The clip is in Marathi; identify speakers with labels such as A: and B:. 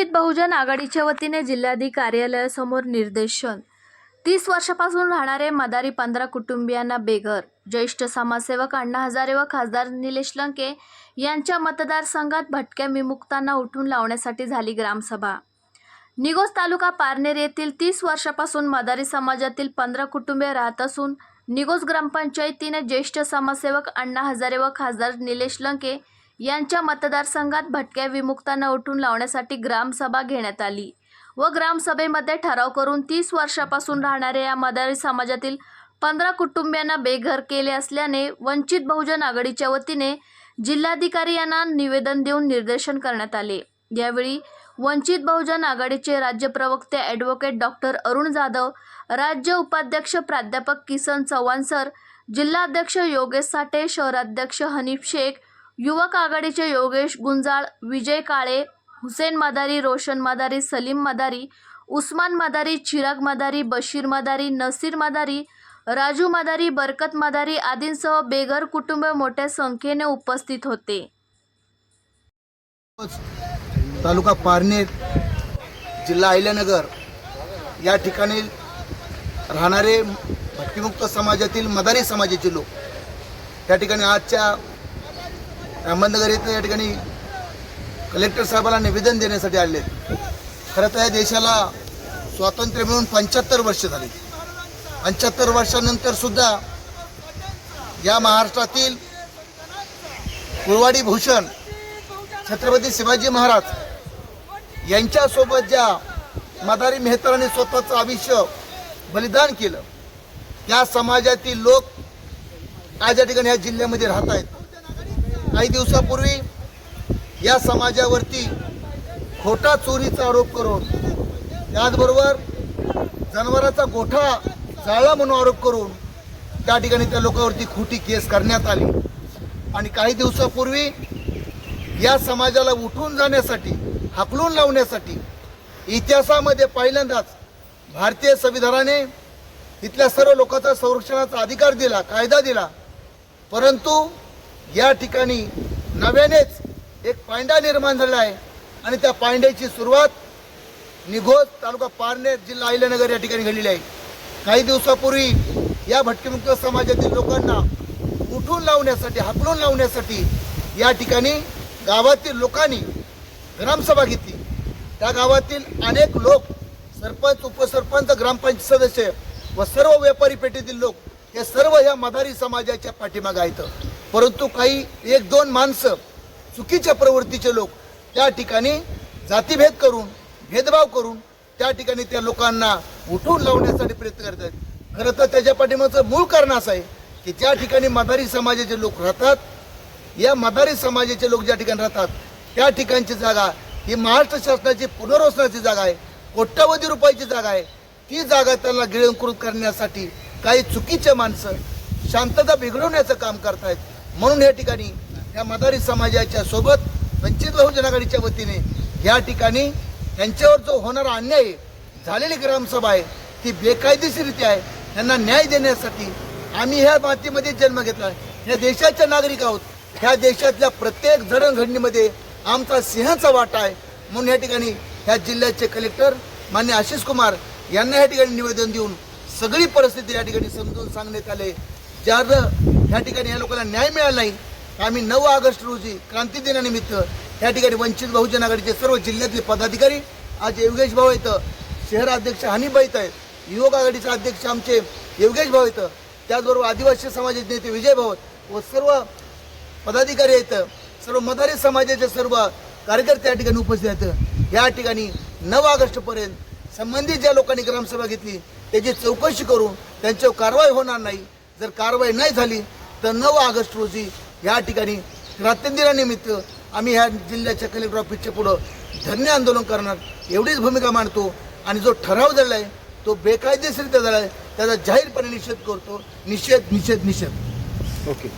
A: वंचित बहुजन आघाडीच्या वतीने जिल्हाधिकारी कार्यालयासमोर निर्देशन. तीस वर्षापासून राहणारे मदारी पंधरा कुटुंबियांना बेघर. ज्येष्ठ समाजसेवक अण्णा हजारे व खासदार निलेश लंके यांच्या मतदारसंघात भटक्या विमुक्तांना उठून लावण्यासाठी झाली ग्रामसभा. निगोज तालुका पारनेर येथील तीस वर्षापासून मदारी समाजातील पंधरा कुटुंबे राहत असून निगोज ग्रामपंचायतीने ज्येष्ठ समाजसेवक अण्णा हजारे व खासदार निलेश लंके यांच्या मतदारसंघात भटक्या विमुक्तांना उठून लावण्यासाठी ग्रामसभा घेण्यात आली व ग्रामसभेमध्ये ठराव करून तीस वर्षापासून राहणाऱ्या या मदारी समाजातील पंधरा कुटुंबियांना बेघर केले असल्याने वंचित बहुजन आघाडीच्या वतीने जिल्हाधिकारी यांना निवेदन देऊन निर्देशन करण्यात आले. यावेळी वंचित बहुजन आघाडीचे राज्य प्रवक्ते ॲडव्होकेट डॉक्टर अरुण जाधव राज्य उपाध्यक्ष प्राध्यापक किसन चव्हाण सर जिल्हाध्यक्ष योगेश साठे शहराध्यक्ष हनीफ शेख युवक आघाडीचे योगेश गुंजाळ विजय काळे हुसेन मदारी रोशन मदारी सलीम मदारी उस्मान मदारी चिराग मदारी बशीर मदारी नसीर मदारी राजू मदारी बरकत मदारी आदींसह बेघर कुटुंब मोठ्या संख्येने उपस्थित होते.
B: तालुका पारनेर जिल्हा अहिल्यानगर या ठिकाणी राहणारे भटकीमुक्त समाजातील मदारी समाजाचे लोक या ठिकाणी आजच्या अहमदनगर येथे या ठिकाणी कलेक्टर साहेबांना निवेदन देण्यासाठी आले. खरं तर या देशाला स्वातंत्र्य मिळून पंच्याहत्तर वर्ष झाली. पंच्याहत्तर वर्षानंतर सुद्धा या महाराष्ट्रातील कुरवाडी भूषण छत्रपती शिवाजी महाराज यांच्यासोबत ज्या मदारी मेहतरांनी स्वतःचं आयुष्य बलिदान केलं त्या समाजातील लोक आज या ठिकाणी या जिल्ह्यामध्ये राहत आहेत. काही दिवसापूर्वी या समाजावरती खोटा चोरीचा आरोप करून त्याचबरोबर जनावराचा गोठा जाळला म्हणून आरोप करून त्या ठिकाणी त्या लोकांवरती खोटी केस करण्यात आली. आणि काही दिवसापूर्वी या समाजाला उठून जाण्यासाठी हाकलून लावण्यासाठी इतिहासामध्ये पहिल्यांदाच भारतीय संविधानाने इथल्या सर्व लोकांचा संरक्षणाचा अधिकार दिला कायदा दिला. परंतु या ठिकाणी नव्यानेच एक पांडा निर्माण झाला आहे. आणि त्या पांड्याची सुरुवात निघोज तालुका पारनेर जिल्हा अहिल्यानगर या ठिकाणी घडलेली आहे. काही दिवसापूर्वी या भटकीमुक्त समाजातील लोकांना उठून लावण्यासाठी हाकडून लावण्यासाठी या ठिकाणी गावातील लोकांनी ग्रामसभा घेतली. त्या गावातील अनेक लोक सरपंच उपसरपंच ग्रामपंचायत सदस्य व सर्व व्यापारी पेठेतील लोक हे सर्व या मदारी समाजाच्या पाठीमागे आहेत. परंतु काही एक दोन माणसं चुकीच्या प्रवृत्तीचे लोक त्या ठिकाणी जातीभेद करून भेदभाव करून त्या ठिकाणी त्या लोकांना उठून लावण्यासाठी प्रयत्न करत आहेत. खरं तर त्याच्या पाठिंबाचं मूळ कारण असं आहे की ज्या ठिकाणी मदारी समाजाचे लोक राहतात या मदारी समाजाचे लोक ज्या ठिकाणी राहतात त्या ठिकाणची जागा ही महाराष्ट्र शासनाची पुनर्वसनाची जागा आहे कोट्यावधी रुपयाची जागा आहे. ती जागा त्यांना गिळंकृत करण्यासाठी काही चुकीचे माणसं शांतता बिघडवण्याचं काम करतायत. म्हणून या ठिकाणी या मदारी समाजाच्या सोबत वंचित बहुजन आघाडीच्या वतीने या ठिकाणी यांच्यावर जो होणारा अन्याय झालेली ग्रामसभा आहे ती बेकायदेशीरित्या आहे. त्यांना न्याय देण्यासाठी आम्ही ह्या मातीमध्ये जन्म घेतला या देशाचे नागरिक आहोत. ह्या देशातल्या प्रत्येक जडणघडणीमध्ये आमचा सिंहाचा वाटा आहे. म्हणून या ठिकाणी ह्या जिल्ह्याचे कलेक्टर मान्य आशिष कुमार यांना या ठिकाणी निवेदन देऊन सगळी परिस्थिती या ठिकाणी समजून सांगण्यात आले. ज्या ह्या ठिकाणी या लोकांना न्याय मिळाला नाही. आम्ही नऊ ऑगस्ट रोजी क्रांती दिनानिमित्त या ठिकाणी वंचित बहुजन आघाडीचे सर्व जिल्ह्यातले पदाधिकारी आज योगेश भाऊ इथं शहर अध्यक्ष हनीबाई आहेत युवक आघाडीचे अध्यक्ष आमचे योगेश भाऊ इथं त्याचबरोबर आदिवासी समाजाचे नेते विजय भाऊ व सर्व पदाधिकारी आहेत सर्व मदारी समाजाचे सर्व कार्यकर्ते या ठिकाणी उपस्थित आहेत. या ठिकाणी नऊ ऑगस्टपर्यंत संबंधित ज्या लोकांनी ग्रामसभा घेतली त्याची चौकशी करून त्यांच्यावर कारवाई होणार नाही. जर कारवाई नाही झाली तर नऊ ऑगस्ट रोजी या ठिकाणी क्रांतिदिनानिमित्त आम्ही ह्या जिल्ह्याच्या कलेक्टर ऑफिसच्या पुढं धन्य आंदोलन करणार एवढीच भूमिका मांडतो. आणि जो ठराव झाला आहे तो बेकायदेशीरित्या झाला आहे त्याचा जाहीरपणे निषेध करतो. निषेध निषेध निषेध.
C: ओके.